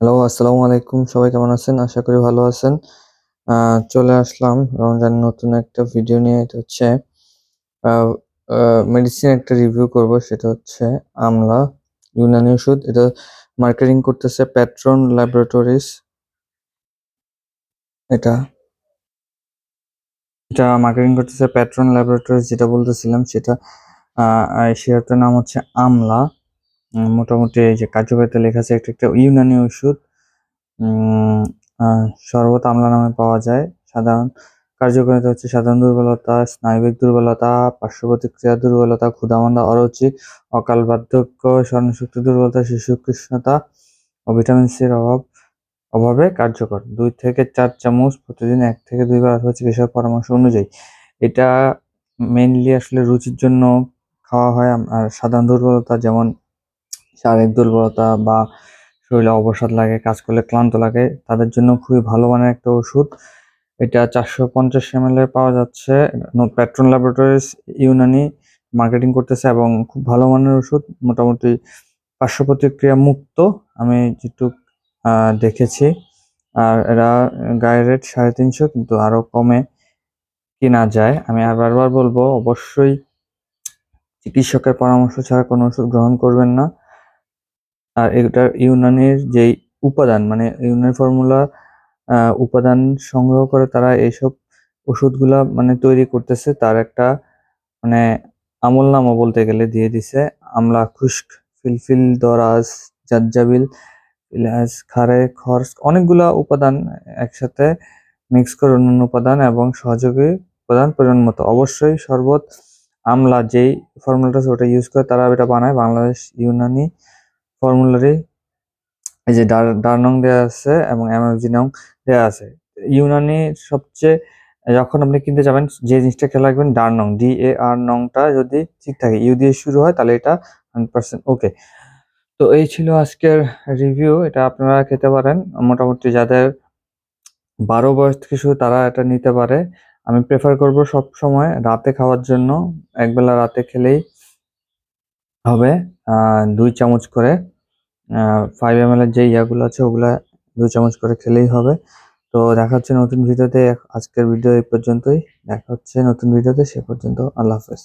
Hello, আসসালামু আলাইকুম। সবাই কেমন আছেন? আশা করি ভালো আছেন। চলে আসলাম রমজানের নতুন একটা ভিডিও নিয়ে। এটা হচ্ছে মেডিসিন একটা রিভিউ করব। সেটা হচ্ছে আমলা, ইউনানি ওষুধ। এটা মার্কেটিং করতেছে প্যাট্রন ল্যাবরেটরিজ এটা এটা মার্কেটিং করতেছে প্যাট্রন ল্যাবরেটরিজ যেটা বলতেছিলাম সেটা সেটার নাম হচ্ছে আমলা। মোটামুটি এই যে কার্যকারিতা লেখা আছে, একটা একটা ইউনানি ওষুধ শরবত আমলা নামে পাওয়া যায়, সাধারণ কার্যকারিতা হচ্ছে সাধারণ দুর্বলতা, স্নায়বিক দুর্বলতা, পার্শ্ব প্রতিক্রিয়া দুর্বলতা ক্ষুধামন্দা অরুচি, অকাল বার্ধক্য স্মরণশক্তি দুর্বলতা, শিশু কৃষ্ণতা ও ভিটামিন সির অভাব, অভাবে কার্যকর। দুই থেকে চার চামচ প্রতিদিন এক থেকে দুইবার অথবা চিকিৎসক পরামর্শ অনুযায়ী। এটা মেনলি আসলে রুচির জন্য খাওয়া হয় আর সাধারণ দুর্বলতা যেমন শারীরিক দুর্বলতা বা শরীরে অবসাদ লাগে কাজ করলে ক্লান্ত লাগে তাদের জন্য খুবই ভালো মানের একটা ওষুধ। এটা চারশো পঞ্চাশ এম পাওয়া যাচ্ছে। পেট্রন ল্যাবরেটরিজ ইউনানি মার্কেটিং করতেছে এবং খুব ভালো মানের ওষুধ মোটামুটি পার্শ্ব প্রতিক্রিয়া মুক্ত আমি আহ, দেখেছি। আর এরা গায়ের রেট সাড়ে তিনশো কিন্তু আরও কমে কেনা যায়। আমি আর বারবার বলব অবশ্যই চিকিৎসকের পরামর্শ ছাড়া কোনো ওষুধ গ্রহণ করবেন না। আর এটার ইউনানের যেই উপাদান মানে ইউনানি ফর্মুলা উপাদান সংগ্রহ করে তারা এইসব ওষুধগুলা মানে তৈরি করতেছে। তার একটা মানে আমল নামা বলতে গেলে দিয়ে দিছে। আমলা খুস্ক ফিলফিল, দরাজ, জাজ্জাবিল ইলাচ খারে খরচ অনেকগুলা উপাদান একসাথে মিক্স করে অন্যান্য উপাদান এবং সহযোগী উপাদান প্রয়োজন মতো অবশ্যই শরবত, আমলা যেই ফর্মুলাটা ওটা ইউজ করে তারা এটা বানায়। বাংলাদেশ, ইউনানি ফর্মুলারি এই যে ডার ডারনং দেওয়া আছে এবং এমএফজি নং দেওয়া আছে। ইউনানি সবচেয়ে, যখন আপনি কিনতে যাবেন, যে জিনিসটা খেয়াল রাখবেন ডার নং ডি এ আর নংটা যদি ঠিক থাকে ইউ দিয়ে শুরু হয়, তাহলে এটা হান্ড্রেড পার্সেন্ট ওকে তো এই ছিল আজকের রিভিউ এটা আপনারা খেতে পারেন। মোটামুটি যাদের বারো বয়স থেকে শুরু, তারা এটা নিতে পারে। আমি প্রেফার করব সব সময় রাতে খাওয়ার জন্য, একবেলা রাতে খেলেই হবে। দুই চামচ করে ফাইভ এম এর যে ইয়াগুলো আছে ওগুলা দুই চামচ করে খেলেই হবে। তো দেখা হচ্ছে নতুন ভিডিওতে। আজকের ভিডিও এই পর্যন্তই। দেখা হচ্ছে নতুন ভিডিওতে। সে পর্যন্ত আল্লাহ হাফেজ।